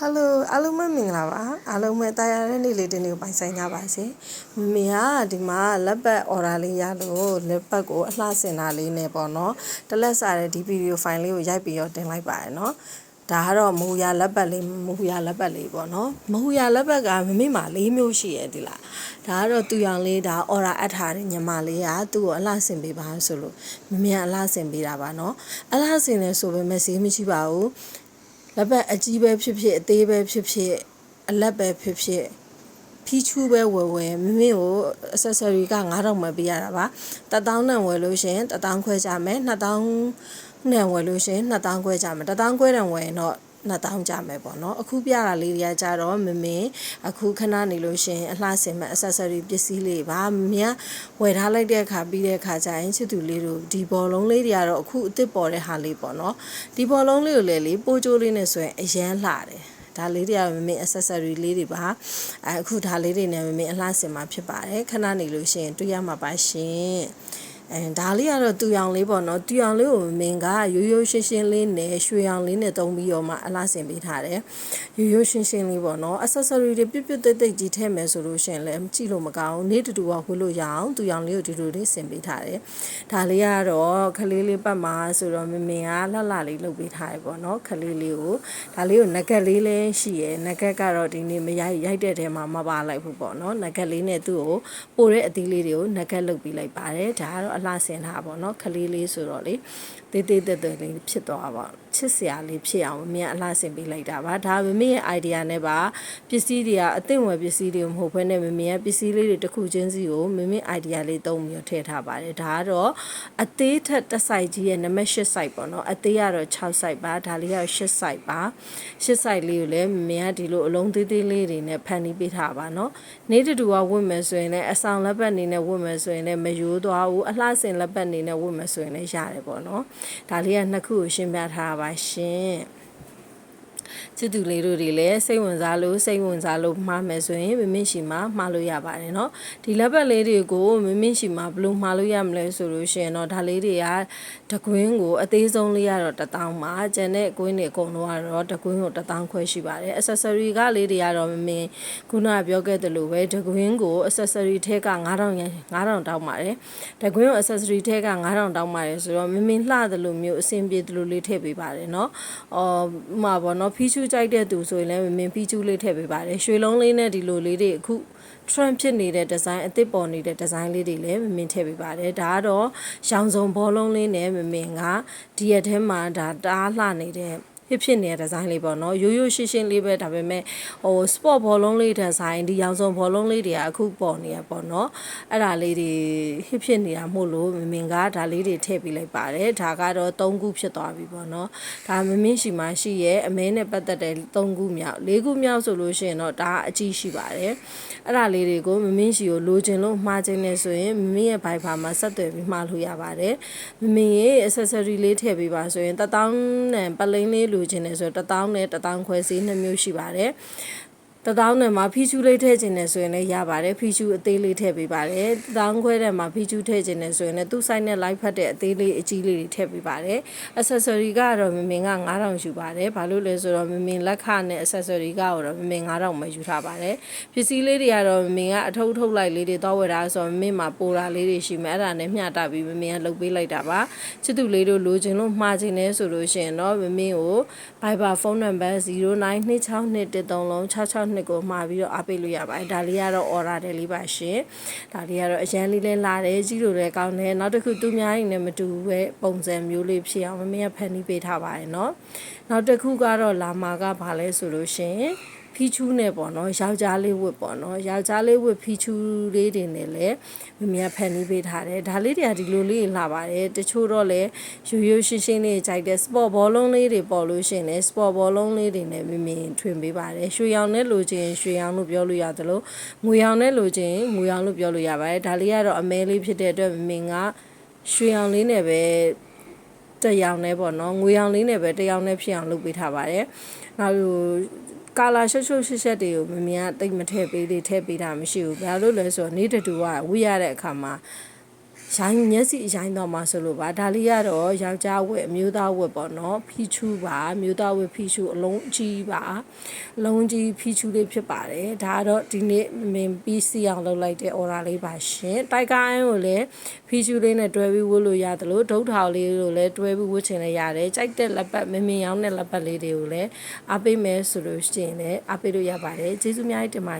ဟယ်လိုအားလုံးပဲမင်္ဂလာပါအားလုံးပဲတာယာတဲ့နေ့လေးတစ်နေ့ကိုပိုင်ဆိုင်ကြပါစေမမေကဒီမှာလက်ပတ် order လေးရလို့လက်ပတ်ကိုအလှဆင်တာလေးနဲ့ပေါ့နော်တလက်စားတဲ့ဒီ video file လေးကိုရိုက်ပြီးတော့တင်လိုက်ပါတယ်နော်ဒါကတော့မဟူရလက်ပတ်လေးမဟူရလက်ပတ်လေးပေါ့နော်မဟူရလက်ပတ်ကမမေမှာ၄မျိုးရှိရဲ့ဒီလားဒါကတော့သူရောင်လေးဒါ order အပ်ထားတဲ့ညီမလေးကသူ့ကိုအလှဆင်ပေးပါဆိုလို့မမေကအလှဆင်ပေးတာပါနော်အလှဆင်လဲဆိုပေမဲ့ဈေးမရှိပါဘူး လက်ပတ်အကြီးပဲဖြစ်ဖြစ်အသေးပဲဖြစ်ဖြစ်အလက်ပဲဖြစ်ဖြစ်ဖီချူပဲဝယ်ဝယ်မမင်းကို accessory က9000မှပေးရတာပါ1000နဲ့ဝယ်လို့ရှရင်1000ခွဲကြမယ်2000နဲ့ဝယ်လို့ရှရင်2000ခွဲကြမယ်1000ခွဲနဲ့ဝယ်ရင်တော့ 2000ကြမယ်ပေါ့နော်အခုပြတာလေးတွေကကြတော့မမင်းအခုခဏနေလို့ရှရင်အလှဆင်မဲ့ accessory ပစ္စည်းလေးပါမမင်းဝယ်ထားလိုက်တဲ့အခါပြီးတဲ့အခါကျရင်ချစ်သူလေးတို့ဒီဘောလုံးလေးတွေကတော့အခုအစ်စ်ပေါ်တဲ့ဟာလေးပေါ့နော်ဒီဘောလုံးလေးကိုလည်းလေပိုးကြိုးလေးနဲ့ဆိုရင်အရန်လှတယ်ဒါလေးတွေကမမေ accessory လေးတွေပါအဲအခုဒါလေးတွေနဲ့မမေအလှဆင်မှာဖြစ်ပါတယ်ခဏနေလို့ရှိရင်တွေ့ရမှာပါရှင် အဲဒါလေးကတော့တူရောင်လေးပေါ့နော်တူရောင်လေးကိုမင်းကရိုးရိုးရှင်းရှင်းလေးနဲ့ရွှေရောင်လေးနဲ့တုံးပြီးတော့မှအလားဆင်ပေးထားတယ်ရိုးရိုးရှင်းရှင်းလေးပေါ့နော် accessory တွေပြပြတိတ်တိတ်ကြီးထည့်မယ်ဆိုလို့ရှိရင်လည်းကြည့်လို့မကောင်းနေ့တူတူကဝှလို့ရအောင်တူရောင်လေးကိုဒီလိုလေးဆင်ပေးထားတယ်ဒါလေးကတော့ခလေးလေးပတ်မှာဆိုတော့မမင်းကလှလှလေးလုပ်ပေးထားတယ်ပေါ့နော်ခလေးလေးကိုဒါလေးကိုနဂတ်လေးလည်းရှိရယ်နဂတ်ကတော့ဒီနေ့မရိုက်ရိုက်တဲ့ထဲမှာမပါလိုက်ဘူးပေါ့နော်နဂတ်လေးနဲ့သူ့ကိုပို့တဲ့အသီးလေးတွေကိုနဂတ်လုပ်ပေးလိုက်ပါတယ်ဒါကတော့အလှဆင်တာပေါ့နော်ခလေးလေးဆိုတော့လေတေးသေးတက်တက်လေးဖြစ်သွားပါ ချစ်စရာလေးဖြစ်အောင်မင်းအလှဆင်ပေးလိုက်တာပါဒါမမေရဲ့ idea နဲ့ပါပစ္စည်းတွေကအသင့်ဝယ်ပစ္စည်းတွေမဟုတ်ဘဲနဲ့မမေရဲ့ပစ္စည်းလေးတွေတစ်ခုချင်းစီကိုမမေ idea လေးသုံးပြီးထည့်ထားပါတယ်ဒါကတော့အသေးထက်တစ်ဆိုင်ကြီးရဲ့နံပါတ်8 site ပေါ့နော်အသေးကတော့6 site ပါဒါလေးကတော့8 site ပါ8 site လေးကိုလည်းမမေကဒီလိုအလုံးသေးသေးလေးတွေနဲ့ဖန်တီးပေးထားပါနော်နေတူတူကဝတ်မယ်ဆိုရင်လည်းအဆောင်လက်ပတ်အနေနဲ့ဝတ်မယ်ဆိုရင်လည်းမယိုးသွားဘူးအလှဆင်လက်ပတ်အနေနဲ့ဝတ်မယ်ဆိုရင်လည်းရတယ်ပေါ့နော်ဒါလေးကနှစ်ခုကိုရှင်းပြထားပါရှင် ချစ်သူလေးတို့တွေလည်းစိတ်ဝင်စားလို့စိတ်ဝင်စားလို့မှားမယ်ဆိုရင်မမင်းရှိမှာမှားလို့ရပါတယ်เนาะဒီလက်ပတ်လေးတွေကိုမမင်းရှိမှာဘယ်လိုမှားလို့ရမလဲဆိုလို့ရှိရင်တော့ဒါလေးတွေကတကွင်းကိုအသေးဆုံးလေးကတော့တထောင်ပါကျန်တဲ့ကွင်းတွေအကုန်လုံးကတော့တကွင်းကိုတထောင်ခွဲရှိပါတယ် accessory ကလေးတွေကတော့မမင်းခုနကပြောခဲ့သလိုပဲတကွင်းကို accessory ထဲက9000ရ9000တောင်းပါတယ်တကွင်းကို accessory ထဲက9000တောင်းပါတယ်ဆိုတော့မမင်းလှသလိုမျိုးအဆင်ပြေသလိုလေးထည့်ပေးပါတယ်เนาะအော်ဥမာပေါ့เนาะဖီ ချူကြိုက်တဲ့သူဆိုရင်လည်းမင်းဖီချူလေးထည့်ပေးပါတယ်ရွှေလုံးလေးနဲ့ဒီလိုလေးတွေအခု trend ဖြစ်နေတဲ့ design အသစ်ပေါ်နေတဲ့ design လေးတွေလည်းမမင်းထည့်ပေးပါတယ်ဒါကတော့ရောင်စုံဘောလုံးလေးနဲ့မမင်းကဒီရက်ထဲမှာဒါတားလှနေတဲ့ ဖြစ်ဖြစ်နေတဲ့ဒီဇိုင်းလေးပေါ့နော်ရိုးရိုးရှင်းရှင်းလေးပဲဒါပေမဲ့ဟို sport ဘောလုံးလေးဒီဇိုင်းဒီရောင်စုံဘောလုံးလေးတွေကအခုပေါ်နေရပေါ့နော်အဲ့ဒါလေးတွေဖြစ်ဖြစ်နေတာမို့လို့မမင်ကဒါလေးတွေထည့်ပေးလိုက်ပါတယ်ဒါကတော့၃ခုဖြစ်သွားပြီပေါ့နော်ဒါမမင်းရှိမှရှိရဲ့အမဲနဲ့ပတ်သက်တဲ့၃ခုမြောက်၄ခုမြောက်ဆိုလို့ရှိရင်တော့ဒါအကြီးရှိပါတယ်အဲ့ဒါလေးတွေကိုမမင်းရှိကိုလိုချင်လို့မှားခြင်းနဲ့ဆိုရင်မမင်းရဲ့ Viber မှာဆက်သွယ်ပြီးမှားလို့ရပါတယ်မမင်းရဲ့ accessory လေးထည့်ပေးပါဆိုရင်1000နဲ့ပလိန်းလေးလိုချင်တယ်ဆိုတော့1000နဲ့1000ခွဲစီနှစ်မျိုးရှိပါတယ် တထောင်းနဲ့မှာဖီချူလေးထည့်ခြင်းနဲ့ဆိုရင်လည်းရပါတယ်ဖီချူအသေးလေးထည့်ပေးပါတယ်တထောင်းခွဲတဲ့မှာဖီချူထည့်ခြင်းနဲ့ဆိုရင်လည်းသူ့ site နဲ့ live ဖတ်တဲ့အသေးလေးအကြီးလေးတွေထည့်ပေးပါတယ် accessory ကတော့မမင်က9000ယူပါတယ်ဘာလို့လဲဆိုတော့မမင်လက်ခနဲ့ accessory ကတော့မမင်9000ပဲယူထားပါတယ်ပစ္စည်းလေးတွေကတော့မမင်ကအထုပ်ထုတ်လိုက်လေးတွေတော့ဝယ်တာဆိုတော့မမင်မှာပိုတာလေးတွေရှိမယ်အဲ့ဒါနဲ့မျှတာပြီးမမင်ကလုပ်ပေးလိုက်တာပါချစ်သူလေးတို့လိုချင်လို့မှားခြင်းလဲဆိုလို့ရှိရင်တော့မမင်ကို Viber ဖုန်းနံပါတ်09262366 နှစ်ကိုမှာပြီးတော့အားပေးလို့ရပါတယ်ဒါလေးကတော့ order တယ်လေးပါရှင်ဒါလေးကတော့အရန်လေးလဲလာတယ်ကြီးလိုလည်းကောင်းတယ်နောက်တစ်ခုသူများရင်လည်းမတူဘူးပဲပုံစံမျိုးလေးဖြစ်အောင်မမေကဖန်တီးပေးထားပါတယ်เนาะနောက်တစ်ခုကတော့လာမာကဘာလဲဆိုလို့ရှင် ဖီချူးနဲ့ပေါ့နော်ယောက်ျားလေးဝတ်ပေါ့နော်ယောက်ျားလေးဝတ်ဖီချူးလေးတွေနဲ့လည်းမမြဖန်ပြီးပေးထားတယ်ဒါလေးတွေကဒီလိုလေးလာပါတယ်တချို့တော့လည်းရိုးရိုးရှင်းရှင်းလေးကြိုက်တယ်စပေါ့ဘောလုံးလေးတွေပေါ်လို့ရှိရင်လည်းစပေါ့ဘောလုံးလေးတွေနဲ့မမြင်ထွင်ပေးပါတယ်ရွှေရောင်နဲ့လိုချင်ရွှေရောင်လို့ပြောလို့ရသလိုငွေရောင်နဲ့လိုချင်ငွေရောင်လို့ပြောလို့ရပါတယ်ဒါလေးကတော့အမဲလေးဖြစ်တဲ့အတွက်မမြင်ကရွှေရောင်လေးနဲ့ပဲတရောင်နဲ့ပေါ့နော်ငွေရောင်လေးနဲ့ပဲတရောင်နဲ့ဖြစ်အောင်လုပ်ပေးထားပါတယ်နောက် ကာလာရှုပ်ရှုပ်ရှက်ရှက်တွေကိုမမြင်ကတိတ်မထည့်ပေးသေးထည့်ပေးတာမရှိဘူးဘာလို့လဲဆိုတော့နေတူကဝေးရတဲ့အခါမှာ ရိုင်းမျက်စိရိုင်းတော့မှဆိုလို့ပါဒါလေးကတော့ယောက်ျားဝတ်အမျိုးသားဝတ်ပေါ့နော်ဖီချူပါအမျိုးသားဝတ်ဖီချူအလုံးကြီးပါအလုံးကြီးဖီချူလေးဖြစ်ပါတယ်ဒါကတော့ဒီနေ့မင်ပြီးစီအောင်လုပ်လိုက်တဲ့ order လေးပါရှင်တိုက်ကားအန်းကိုလည်းဖီချူလေးနဲ့တွဲပြီးဝတ်လို့ရတယ်လို့ဒုတ်ထောင်လေးကိုလည်းတွဲပြီးဝတ်ချင်လည်းရတယ်ကြိုက်တဲ့လက်ပတ်မင်မင်ရောင်းတဲ့လက်ပတ်လေးတွေကိုလည်းအားပေးမယ်ဆိုလို့ရှိရင်လည်းအားပေးလို့ရပါတယ်ကျေးဇူးအများကြီးတင်ပါတယ်